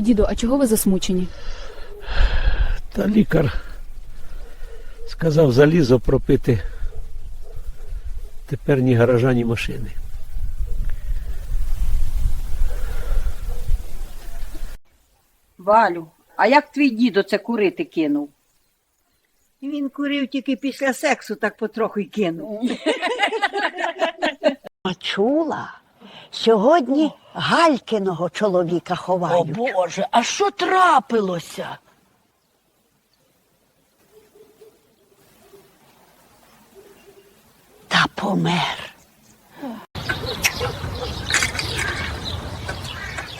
Діду, а чого ви засмучені? Та лікар сказав залізо пропити. Тепер ні гаража, ні машини. Валю, а як твій дідо це курити кинув? Він курив тільки після сексу, так потроху й кинув. А чула? Сьогодні Галькиного чоловіка О ховають. Боже, а що трапилося? Та помер.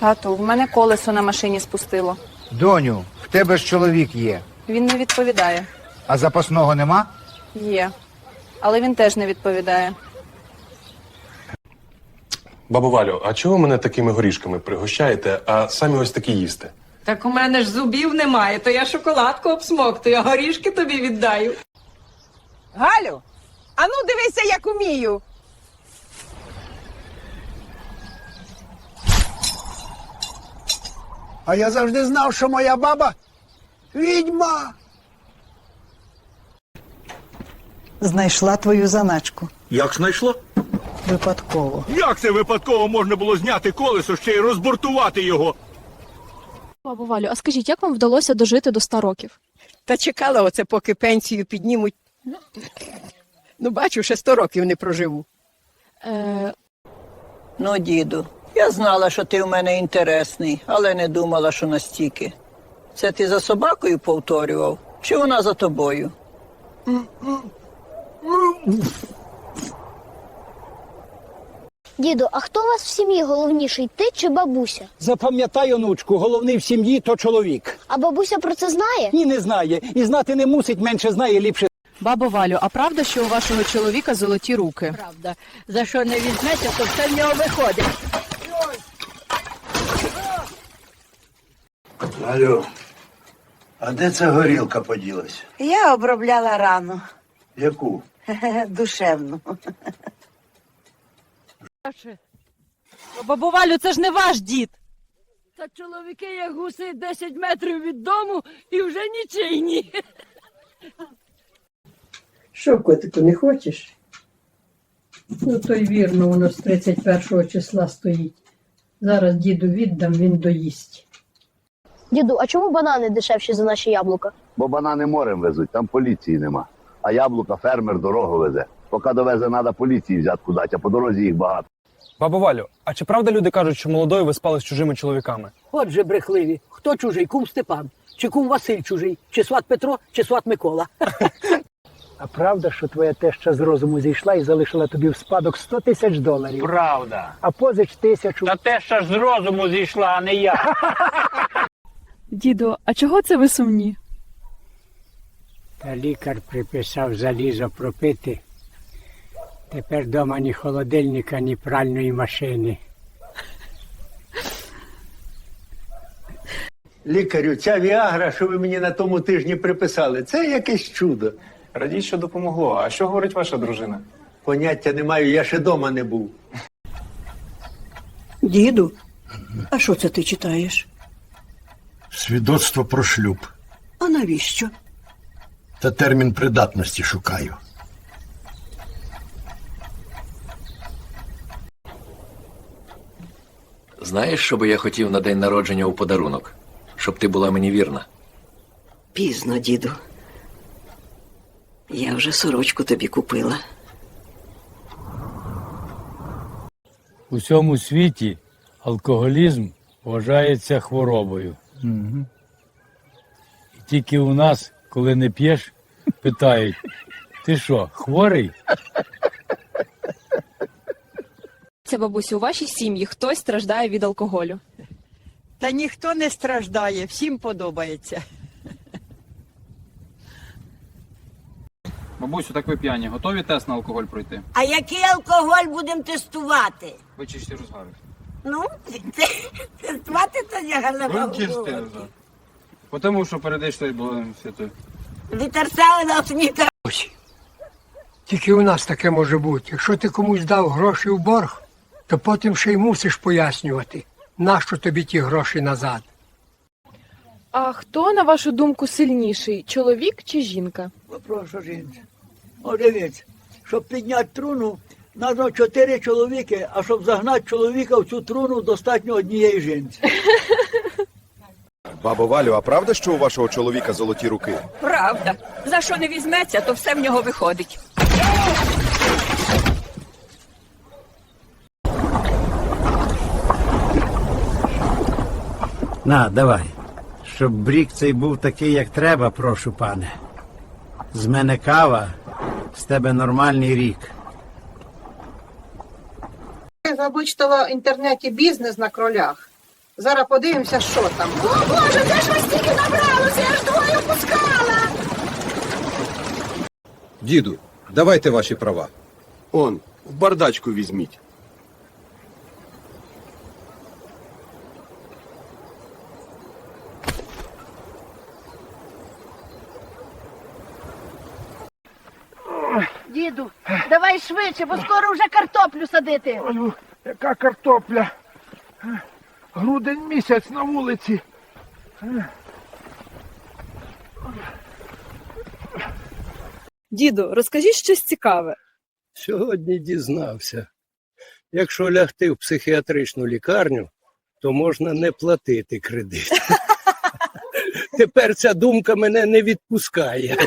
Тату, в мене колесо на машині спустило. Доню, в тебе ж чоловік є, Він не відповідає. а запасного нема? Є. Але він теж не відповідає. Бабу Валю, а чого мене такими горішками пригощаєте, а самі ось такі їсте? Так у мене ж зубів немає, то я шоколадку обсмоктую, а горішки тобі віддаю. Галю, а ну дивися, як умію. А я завжди знав, що моя баба відьма. Знайшла твою заначку. Як знайшло? Випадково. Як це випадково можна було зняти колесо, ще й розбортувати його? Бабу Валю, а скажіть, як вам вдалося дожити до 100 років? Та чекала оце, поки пенсію піднімуть. Ну, бачу, ще сто років не проживу. Е, Ну, діду, я знала, що ти в мене інтересний, але не думала, що настільки. Це ти за собакою повторював, чи вона за тобою? Діду, а хто у вас в сім'ї головніший, ти чи бабуся? Запам'ятай, онучку, головний в сім'ї то чоловік. А бабуся про це знає? Ні, не знає. І знати не мусить, менше знає, ліпше. Бабо Валю, а правда, що у вашого чоловіка золоті руки? Правда, за що не візьметься, то все в нього виходить. Алло, а де ця горілка поділась? Я обробляла рану Яку? душевну. Бабо Валю, це ж не ваш дід. Та чоловіки, як гуси 10 метрів від дому і вже нічийні. Що, котику, не хочеш? Ну, то й вірно, воно з 31 числа стоїть. Зараз діду віддам, він доїсть. Діду, а чому банани дешевші за наші яблука? Бо банани морем везуть, там поліції нема. А яблука фермер дорогу везе. Поки довезе, треба поліції взятку дати, а по дорозі їх багато. Бабу Валю, а чи правда люди кажуть, що молодою ви спали з чужими чоловіками? Отже, брехливі. Хто чужий? Кум Степан? Чи кум Василь чужий? Чи сват Петро, чи сват Микола? А правда, що твоя теща з розуму зійшла і залишила тобі в спадок 100 тисяч доларів? Правда. А позич тисячу. Та те ж з розуму зійшла, а не я. діду, а чого це ви сумні? Та лікар приписав залізо пропити. Тепер вдома ні холодильника, ні пральної машини. Лікарю, ця віагра, що ви мені на тому тижні приписали, це якесь чудо. Радіть, що допомогло. А що говорить ваша дружина? Поняття не маю, я ще дома не був. Діду, а що це ти читаєш? Свідоцтво про шлюб. А навіщо? Та термін придатності шукаю. Знаєш, що би я хотів на день народження у подарунок? Щоб ти була мені вірна. Пізно, діду. Я вже сорочку тобі купила. У всьому світі алкоголізм вважається хворобою. І тільки у нас, коли не п'єш, питають: ти що, хворий? Це бабусю, у вашій сім'ї хтось страждає від алкоголю. Та ніхто не страждає, всім подобається. Бабусю, так ви п'яні, готові тест на алкоголь пройти? А який алкоголь будемо тестувати? Вичисті розгари. Ну, тестувати то я галава. Тому що передійшли були святою. Літер сала на. Тільки у нас таке може бути. Якщо ти комусь дав гроші в борг, то потім ще й мусиш пояснювати, нащо тобі ті гроші назад. А хто, на вашу думку, сильніший чоловік чи жінка? Прошу жінці. О, дивіться, щоб підняти труну, треба чотири чоловіки, а щоб загнати чоловіка в цю труну, достатньо однієї жінці. Бабо Валю, а правда, що у вашого чоловіка золоті руки? Правда. За що не візьметься, то все в нього виходить. На, давай. Щоб брік цей був такий, як треба, прошу пане. З мене кава, з тебе нормальний рік. Я вичитала в інтернеті бізнес на кролях. Зараз подивимося, що там. Боже, де ж ми стільки забралося? Я ж двою пускала. Діду, давайте ваші права. Он, в бардачку візьміть. Діду, давай швидше, бо скоро вже картоплю садити. Яка картопля? Грудень місяць на вулиці. Діду, розкажіть щось цікаве. Сьогодні дізнався. Якщо лягти в психіатричну лікарню, то можна не платити кредит. Тепер ця думка мене не відпускає.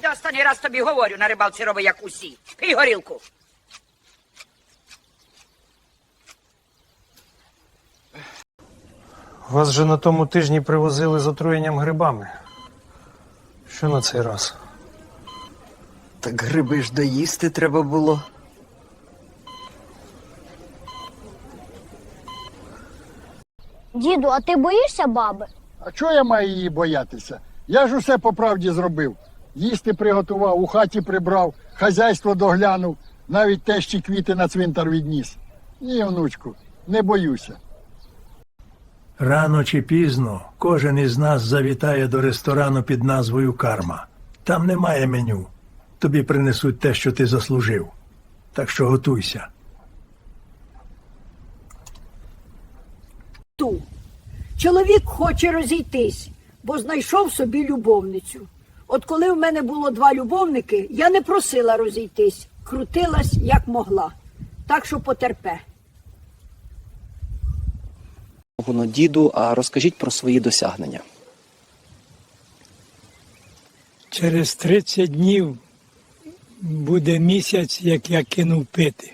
Діду, останній раз тобі говорю, на рибалці роби як усі. Пий горілку. Вас же на тому тижні привозили з отруєнням грибами. Що на цей раз? Так гриби ж доїсти треба було. Діду, а ти боїшся баби? А чого я маю її боятися? Я ж усе по правді зробив. Їсти приготував, у хаті прибрав, хазяйство доглянув, навіть тещі квіти на цвинтар відніс. Ні, внучку, не боюся. Рано чи пізно кожен із нас завітає до ресторану під назвою Карма. Там немає меню. Тобі принесуть те, що ти заслужив. Так що готуйся. Ту. Чоловік хоче розійтись, бо знайшов собі любовницю. От коли в мене було два любовники, я не просила розійтись, крутилась як могла. Так що потерпе. Воно діду, а розкажіть про свої досягнення. Через 30 днів буде місяць, як я кинув пити.